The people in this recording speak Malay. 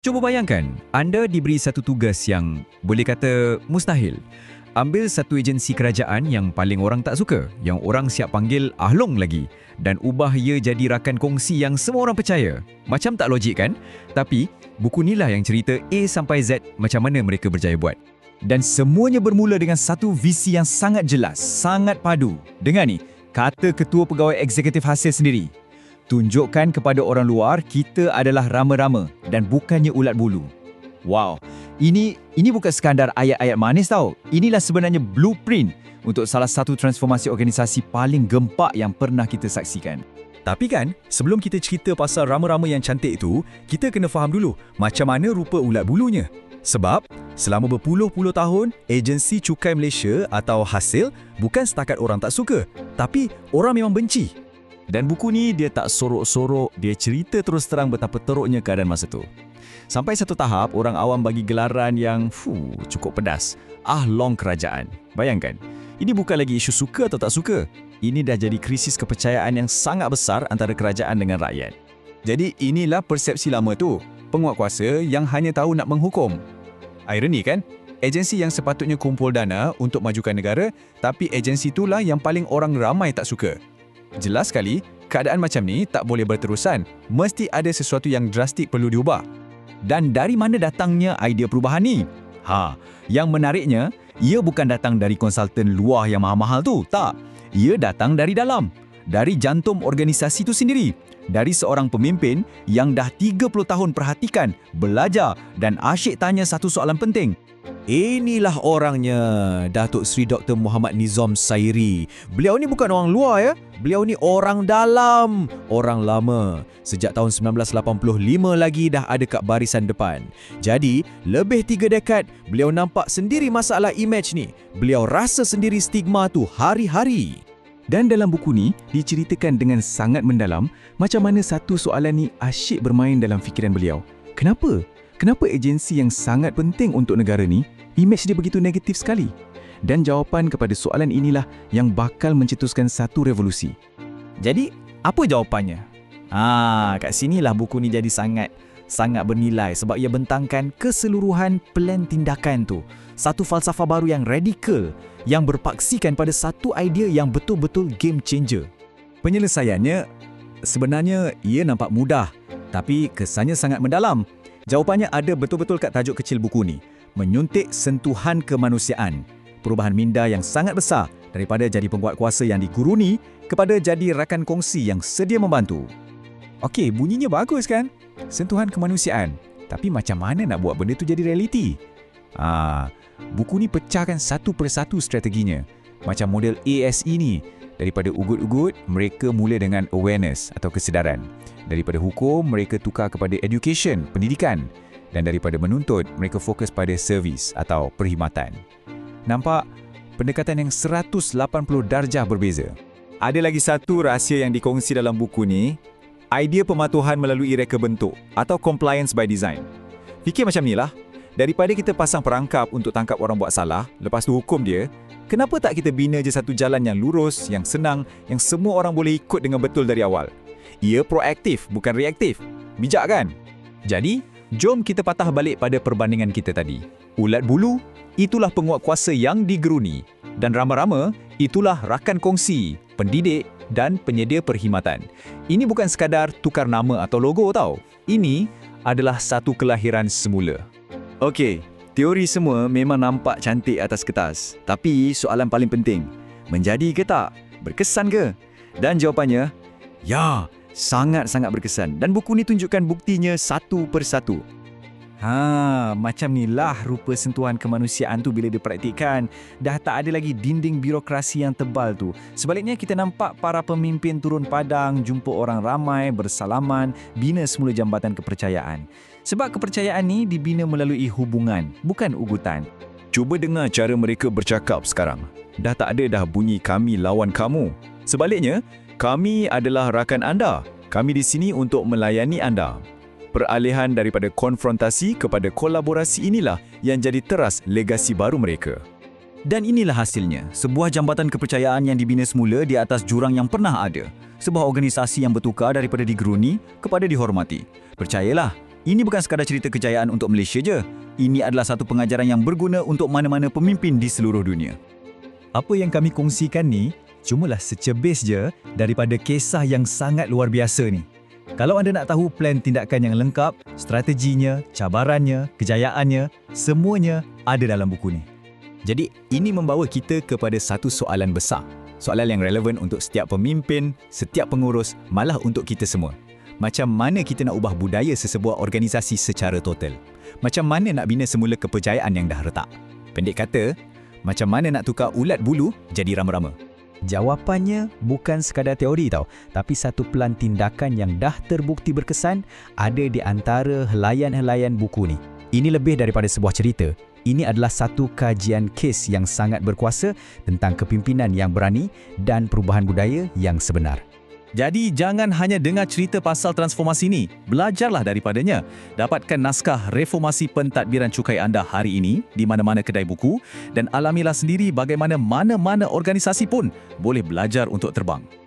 Cuba bayangkan, anda diberi satu tugas yang boleh kata mustahil. Ambil satu agensi kerajaan yang paling orang tak suka, yang orang siap panggil ahlong lagi dan ubah ia jadi rakan kongsi yang semua orang percaya. Macam tak logik kan? Tapi, buku inilah yang cerita A sampai Z macam mana mereka berjaya buat. Dan semuanya bermula dengan satu visi yang sangat jelas, sangat padu. Dengar ni, kata Ketua Pegawai Eksekutif Hasil sendiri. Tunjukkan kepada orang luar kita adalah rama-rama dan bukannya ulat bulu. Wow, ini ini bukan sekadar ayat-ayat manis tau. Inilah sebenarnya blueprint untuk salah satu transformasi organisasi paling gempak yang pernah kita saksikan. Tapi kan, sebelum kita cerita pasal rama-rama yang cantik itu, kita kena faham dulu macam mana rupa ulat bulunya. Sebab, selama berpuluh-puluh tahun, agensi cukai Malaysia atau hasil bukan setakat orang tak suka, tapi orang memang benci. Dan buku ni dia tak sorok-sorok, dia cerita terus terang betapa teruknya keadaan masa tu. Sampai satu tahap, orang awam bagi gelaran yang fuh, cukup pedas. Ah long kerajaan. Bayangkan, ini bukan lagi isu suka atau tak suka. Ini dah jadi krisis kepercayaan yang sangat besar antara kerajaan dengan rakyat. Jadi inilah persepsi lama tu. Penguat kuasa yang hanya tahu nak menghukum. Ironi kan? Agensi yang sepatutnya kumpul dana untuk majukan negara, tapi agensi itulah yang paling orang ramai tak suka. Jelas sekali, keadaan macam ni tak boleh berterusan. Mesti ada sesuatu yang drastik perlu diubah. Dan dari mana datangnya idea perubahan ni? Ha, yang menariknya, ia bukan datang dari konsultan luar yang mahal-mahal tu, tak. Ia datang dari dalam, dari jantung organisasi itu sendiri, dari seorang pemimpin yang dah 30 tahun perhatikan, belajar dan asyik tanya satu soalan penting. Inilah orangnya, Datuk Seri Dr. Muhammad Nizam Sairi. Beliau ni bukan orang luar ya. Beliau ni orang dalam, orang lama. Sejak tahun 1985 lagi dah ada kat barisan depan. Jadi, lebih tiga dekad, beliau nampak sendiri masalah image ni. Beliau rasa sendiri stigma tu hari-hari. Dan dalam buku ni, diceritakan dengan sangat mendalam macam mana satu soalan ni asyik bermain dalam fikiran beliau. Kenapa? Kenapa agensi yang sangat penting untuk negara ni, imej dia begitu negatif sekali? Dan jawapan kepada soalan inilah yang bakal mencetuskan satu revolusi. Jadi, apa jawapannya? Ah, kat sinilah buku ni jadi sangat sangat bernilai sebab ia bentangkan keseluruhan plan tindakan tu. Satu falsafah baru yang radikal yang berpaksikan pada satu idea yang betul-betul game changer. Penyelesaiannya sebenarnya ia nampak mudah tapi kesannya sangat mendalam. Jawapannya ada betul-betul kat tajuk kecil buku ni. Menyuntik sentuhan kemanusiaan. Perubahan minda yang sangat besar daripada jadi penguat kuasa yang diguruni kepada jadi rakan kongsi yang sedia membantu. Okey, bunyinya bagus kan? Sentuhan kemanusiaan. Tapi macam mana nak buat benda tu jadi realiti? Ah, buku ni pecahkan satu persatu strateginya. Macam model ASE ni, Daripada ugut-ugut, mereka mula dengan awareness atau kesedaran. Daripada hukum, mereka tukar kepada education, pendidikan. Dan daripada menuntut, mereka fokus pada servis atau perkhidmatan. Nampak? Pendekatan yang 180 darjah berbeza. Ada lagi satu rahsia yang dikongsi dalam buku ni, idea pematuhan melalui reka bentuk atau compliance by design. Fikir macam ni lah, daripada kita pasang perangkap untuk tangkap orang buat salah, lepas tu hukum dia, Kenapa tak kita bina je satu jalan yang lurus, yang senang, yang semua orang boleh ikut dengan betul dari awal? Ia proaktif, bukan reaktif. Bijak kan? Jadi, jom kita patah balik pada perbandingan kita tadi. Ulat bulu, itulah penguat kuasa yang digeruni. Dan rama-rama, itulah rakan kongsi, pendidik dan penyedia perkhidmatan. Ini bukan sekadar tukar nama atau logo tau. Ini adalah satu kelahiran semula. Okey, Teori semua memang nampak cantik atas kertas. Tapi soalan paling penting, menjadi ke tak? Berkesan ke? Dan jawapannya, ya, sangat-sangat berkesan. Dan buku ni tunjukkan buktinya satu persatu. Ha, macam ni lah rupa sentuhan kemanusiaan tu bila dipraktikkan. Dah tak ada lagi dinding birokrasi yang tebal tu. Sebaliknya kita nampak para pemimpin turun padang, jumpa orang ramai, bersalaman, bina semula jambatan kepercayaan. Sebab kepercayaan ni dibina melalui hubungan, bukan ugutan. Cuba dengar cara mereka bercakap sekarang. Dah tak ada dah bunyi kami lawan kamu. Sebaliknya, kami adalah rakan anda. Kami di sini untuk melayani anda. Peralihan daripada konfrontasi kepada kolaborasi inilah yang jadi teras legasi baru mereka. Dan inilah hasilnya, sebuah jambatan kepercayaan yang dibina semula di atas jurang yang pernah ada. Sebuah organisasi yang bertukar daripada digeruni kepada dihormati. Percayalah, Ini bukan sekadar cerita kejayaan untuk Malaysia je. Ini adalah satu pengajaran yang berguna untuk mana-mana pemimpin di seluruh dunia. Apa yang kami kongsikan ni cumalah secebis je daripada kisah yang sangat luar biasa ni. Kalau anda nak tahu plan tindakan yang lengkap, strateginya, cabarannya, kejayaannya, semuanya ada dalam buku ni. Jadi, ini membawa kita kepada satu soalan besar. Soalan yang relevan untuk setiap pemimpin, setiap pengurus, malah untuk kita semua. Macam mana kita nak ubah budaya sesebuah organisasi secara total? Macam mana nak bina semula kepercayaan yang dah retak? Pendek kata, macam mana nak tukar ulat bulu jadi rama-rama? Jawapannya bukan sekadar teori tau, tapi satu pelan tindakan yang dah terbukti berkesan ada di antara helaian-helaian buku ni. Ini lebih daripada sebuah cerita. Ini adalah satu kajian kes yang sangat berkuasa tentang kepimpinan yang berani dan perubahan budaya yang sebenar. Jadi jangan hanya dengar cerita pasal transformasi ini, belajarlah daripadanya. Dapatkan naskah reformasi pentadbiran cukai anda hari ini di mana-mana kedai buku dan alamilah sendiri bagaimana mana-mana organisasi pun boleh belajar untuk terbang.